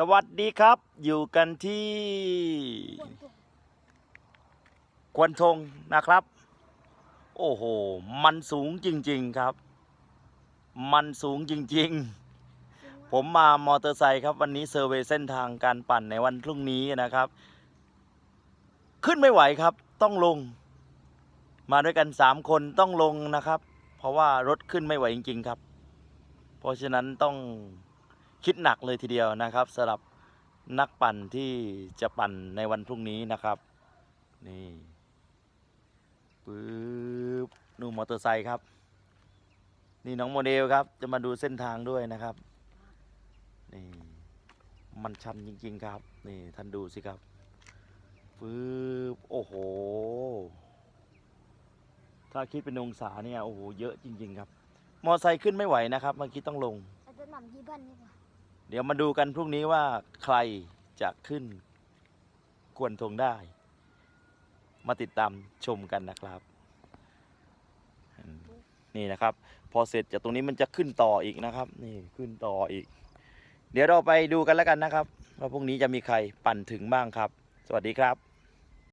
สวัสดีครับ อยู่กันที่ ควนทงนะครับ โอ้โห มันสูงจริง ๆครับ มันสูงจริง ๆ ผมมามอเตอร์ไซค์ครับ วันนี้เซอร์เวยเส้นทางการปั่นในวันพรุ่งนี้นะครับ ขึ้นไม่ไหวครับ ต้องลง มาด้วยกันสามคนต้องลงนะครับ เพราะว่ารถขึ้นไม่ไหวจริง ๆ ครับ เพราะฉะนั้นต้อง คิดหนักเลยทีเดียวนะครับสำหรับนักปั่นที่จะปั่นในวันพรุ่งนี้นะครับ นี่ปึ๊บนู่มอเตอร์ไซค์ครับ นี่น้องโมเดลครับ จะมาดูเส้นทางด้วยนะครับ นี่มันชันจริง ๆ ครับ นี่ท่านดูสิครับปึ๊บโอ้โห ถ้าคิดเป็นองศาเนี่ยโอ้โหเยอะจริง ๆ ครับ มอไซค์ขึ้นไม่ไหวนะครับเมื่อกี้ต้องลงอาจจะหนำที่บ้านนี่กว่า เดี๋ยวมาดูกันพรุ่งนี้ว่าใครจะขึ้นกวนทงได้ มาติดตามชมกันนะครับ นี่นะครับ พอเสร็จจากตรงนี้มันจะขึ้นต่ออีกนะครับ นี่ขึ้นต่ออีก เดี๋ยวเราไปดูกันแล้วกันนะครับว่าพรุ่งนี้จะมีใครปั่นถึงบ้างครับ สวัสดีครับ